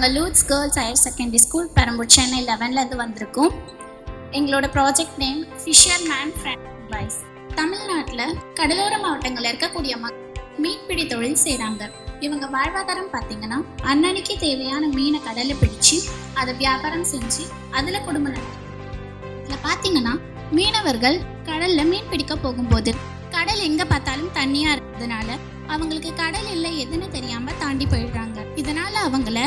நாங்கள் Lourdes girls higher secondary school Perambur Chennai லெவன்லேருந்து வந்திருக்கோம். எங்களோட project name fisherman friend boys தமிழ்நாட்டில் கடலோர மாவட்டங்களில் இருக்கக்கூடிய மக்கள் மீன்பிடி தொழில் செய்கிறாங்க இவங்க வாழ்வாதாரம் பார்த்தீங்கன்னா அன்னன்னைக்கு தேவையான மீனை கடலில் பிடிச்சு அதை வியாபாரம் செஞ்சு அதில் குடும்பம் நடத்தும் இதில் பார்த்தீங்கன்னா மீனவர்கள் கடலில் மீன் பிடிக்க போகும்போது கடல் எங்கே பார்த்தாலும் தண்ணியாக இருக்கிறதுனால அவங்களுக்கு கடல் இல்லை எதுன்னு தெரியாமல் தாண்டி போயிடுறாங்க. இதனால் அவங்கள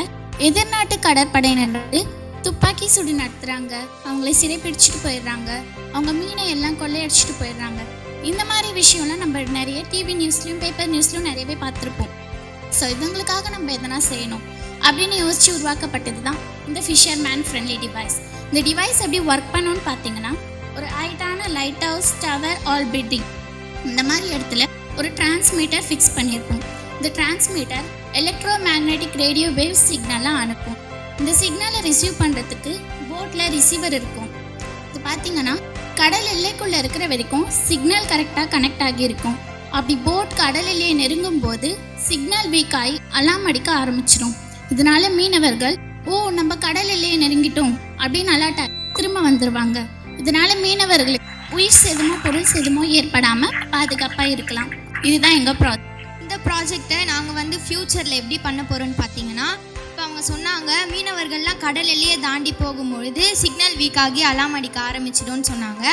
எதிர்நாட்டு கடற்படையினர் துப்பாக்கி சுடு நடத்துகிறாங்க அவங்களை சிறைப்பிடிச்சிட்டு போயிடுறாங்க. அவங்க மீனை எல்லாம் கொள்ளையடிச்சிட்டு போயிடுறாங்க. இந்த மாதிரி விஷயம்லாம் நம்ம நிறைய டிவி நியூஸ்லையும் பேப்பர் நியூஸ்லையும் நிறையவே பார்த்துருப்போம். ஸோ இவங்களுக்காக நம்ம எதனா செய்யணும் அப்படின்னு யோசிச்சு உருவாக்கப்பட்டது தான் இந்த ஃபிஷர் மேன் ஃப்ரெண்ட்லி டிவைஸ் இந்த டிவைஸ் எப்படி ஒர்க் பண்ணணும்னு பார்த்தீங்கன்னா ஒரு ஹைட்டான lighthouse tower or building இந்த மாதிரி இடத்துல ஒரு டிரான்ஸ்மீட்டர் ஃபிக்ஸ் பண்ணியிருப்போம். இந்த transmitter electromagnetic radio wave சிக்னலாக அனுப்பும். இந்த சிக்னலை ரிசீவ் பண்ணுறதுக்கு போட்டில் ரிசீவர் இருக்கும். இது பார்த்தீங்கன்னா கடல் எல்லைக்குள்ளே இருக்கிற வரைக்கும் சிக்னல் கரெக்டாக கனெக்ட் ஆகியிருக்கும். அப்படி போட் கடல் எல்லையை நெருங்கும் போது சிக்னல் வீக் ஆகி அலாம் அடிக்க ஆரம்பிச்சிடும் இதனால மீனவர்கள் ஓ நம்ம கடல் எல்லையை நெருங்கிட்டோம் அப்படின்னு அலர்ட் திரும்ப வந்துடுவாங்க இதனால மீனவர்களுக்கு உயிர் சேதமோ பொருள் சேதமோ ஏற்படாமல் பாதுகாப்பாக இருக்கலாம். இதுதான் எங்கள் ப்ராஜெக்ட் ப்ராஜெக்டை நாங்கள் வந்து ஃப்யூச்சரில் எப்படி பண்ண போகிறோன்னு பார்த்தீங்கன்னா இப்போ அவங்க சொன்னாங்க மீனவர்கள்லாம் கடல் எல்லையை தாண்டி போகும்பொழுது சிக்னல் வீக் ஆகி அலாம் அடிக்க ஆரம்பிச்சிடும்னு சொன்னாங்க.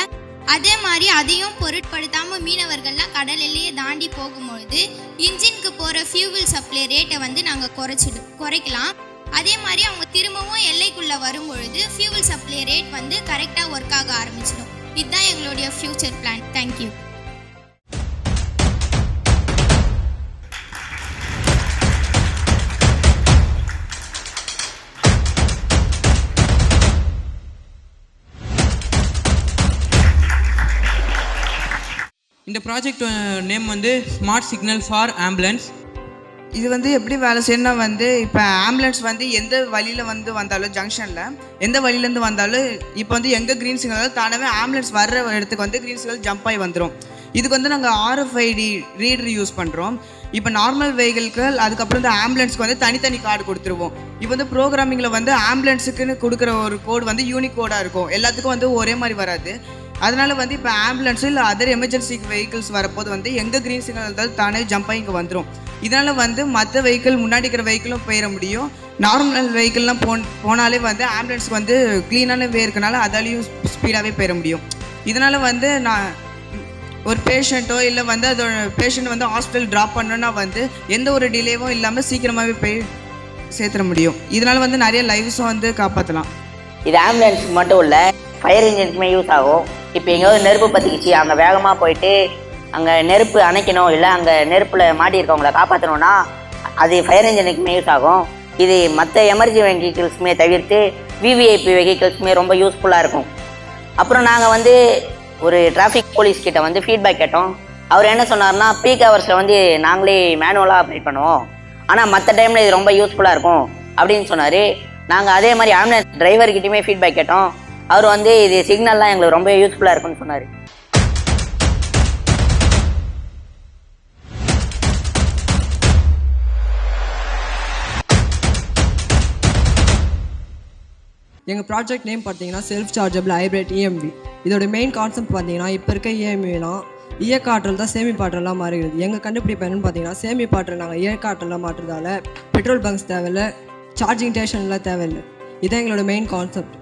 அதே மாதிரி அதையும் பொருட்படுத்தாமல் மீனவர்கள்லாம் கடல் எல்லையை தாண்டி போகும்பொழுது இன்ஜினுக்கு போகிற ஃபியூவல் சப்ளை ரேட்டை வந்து நாங்கள் குறைச்சிடு குறைக்கலாம். அதே மாதிரி அவங்க திரும்பவும் எல்லைக்குள்ளே வரும்பொழுது ஃபியூவல் சப்ளை ரேட் வந்து கரெக்டாக ஒர்க் ஆக ஆரம்பிச்சிடும். இதுதான் எங்களுடைய ஃப்யூச்சர் பிளான் தேங்க்யூ இந்த ப்ராஜெக்ட் நேம் வந்து ஸ்மார்ட் சிக்னல் ஃபார் ஆம்புலன்ஸ் இது வந்து எப்படி வேலை செய்யணும்னா வந்து இப்போ ஆம்புலன்ஸ் வந்து எந்த வழியில் வந்து வந்தாலும் ஜங்ஷனில் எந்த வழியிலேருந்து வந்தாலும் இப்போ வந்து எங்கே க்ரீன் சிக்னல் தானவே ஆம்புலன்ஸ் வர்ற இடத்துக்கு வந்து க்ரீன் சிக்னல் ஜம்ப் ஆகி வந்துடும் இதுக்கு வந்து நாங்கள் ஆர்எஃப்ஐடி ரீடர் யூஸ் பண்ணுறோம் இப்போ நார்மல் வெஹிக்கிள்க்கு அதுக்கப்புறம் இந்த ஆம்புலன்ஸ்க்கு வந்து தனித்தனி கார்டு கொடுத்துருவோம். இப்போ வந்து ப்ரோக்ராமிங்கில் வந்து ஆம்புலன்ஸுக்குன்னு கொடுக்குற ஒரு கோடு வந்து யூனிக் கோடாக இருக்கும். எல்லாத்துக்கும் வந்து ஒரே மாதிரி வராது. அதனால வந்து இப்போ ஆம்புலன்ஸு இல்லை அதர் எமர்ஜென்சி வெஹிக்கிள்ஸ் வரப்போது வந்து எங்கே க்ரீன் சிக்னல் இருந்தாலும் தானே ஜம்ப் ஆகி இங்கே வந்துடும் இதனால் வந்து மற்ற வெஹிக்கிள் முன்னாடி இருக்கிற வெஹிக்கிளும் போயிட முடியும். நார்மல் வெஹிக்கிள்லாம் போன் போனாலே வந்து ஆம்புலன்ஸ்க்கு வந்து க்ளீனான வே இருக்கனால அதாலேயும் ஸ்பீடாகவே போயிட முடியும். இதனால் வந்து நான் ஒரு பேஷண்ட்டோ இல்லை வந்து அதோட பேஷண்ட் வந்து ஹாஸ்பிட்டல் ட்ராப் பண்ணோன்னா வந்து எந்த ஒரு டிலேவும் இல்லாமல் சீக்கிரமாகவே போய் சேர்த்துட முடியும். இதனால் வந்து நிறைய லைஃப்ஸும் வந்து காப்பாற்றலாம் இது ஆம்புலன்ஸுக்கு மட்டும் இல்லை ஃபயர் இன்ஜினுக்குமே யூஸ் ஆகும். இப்போ எங்கேயாவது நெருப்பு பற்றிக்கிச்சு அங்கே வேகமாக போயிட்டு அங்கே நெருப்பு அணைக்கணும். இல்லை அங்கே நெருப்பில் மாட்டியிருக்கவங்கள காப்பாற்றணும்னா அது ஃபயர் இன்ஜினுக்குமே யூஸ் ஆகும். இது மற்ற எமர்ஜி வெஹிக்கிள்ஸுமே தவிர்த்து விவிஐபி வெஹிக்கிள்ஸுமே ரொம்ப யூஸ்ஃபுல்லாக இருக்கும். அப்புறம் நாங்கள் வந்து ஒரு டிராஃபிக் போலீஸ் கிட்ட வந்து ஃபீட்பேக் கேட்டோம். அவர் என்ன சொன்னார்னா பீக் ஹவர்ஸில் வந்து நாங்களே மேனுவலாக அப்டேட் பண்ணுவோம். ஆனால் மற்ற டைமில் இது ரொம்ப யூஸ்ஃபுல்லாக இருக்கும். அப்படின்னு சொன்னார். நாங்கள் அதே மாதிரி ஆம்புலன்ஸ் டிரைவர்கிட்டையுமே ஃபீட்பேக் கேட்டோம். அவர் வந்து இது சிக்னல்லாம் எங்களுக்கு ரொம்ப யூஸ்ஃபுல்லாக இருக்குன்னு சொன்னார். எங்கள் ப்ராஜெக்ட் நேம் பார்த்தீங்கன்னா self chargeable hybrid E M V இதோட மெயின் கான்செப்ட் பார்த்தீங்கன்னா இப்போ இருக்க இஎம்விலாம் இயக்காற்றல் தான் சேமிப்பாற்றலாக மாறுகிறது எங்கள் கண்டுபிடிப்பு என்னன்னு பார்த்தீங்கன்னா சேமிப்பாற்றல் நாங்கள் இயக்காற்றலாக மாற்றுறதால பெட்ரோல் பங்க்ஸ் தேவையில்ல சார்ஜிங் ஸ்டேஷன்லாம் தேவையில்லை. இதான் எங்களோட மெயின் கான்செப்ட்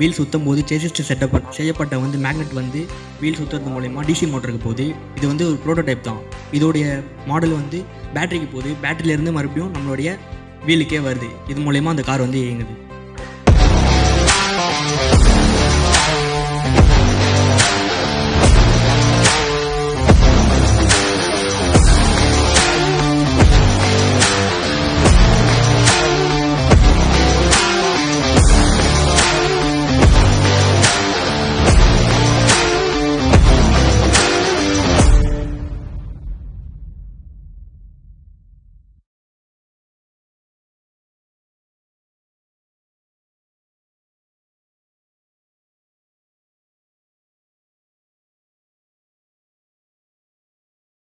வீல் சுற்றும் போது சேசிஸ்ட் செட்டப் செய்யப்பட்ட வந்து மேக்னெட் வந்து வீல் சுற்றுறது மூலயமா டிசி மோட்டருக்கு போகுது. இது வந்து ஒரு ப்ரோட்டோடைப் தான். இதோடைய மாடல் வந்து பேட்டரிக்கு போகுது. பேட்டரியிலேருந்து மறுபடியும் நம்மளுடைய வீலுக்கே வருது. இது மூலயமா அந்த கார் வந்து இயங்குது.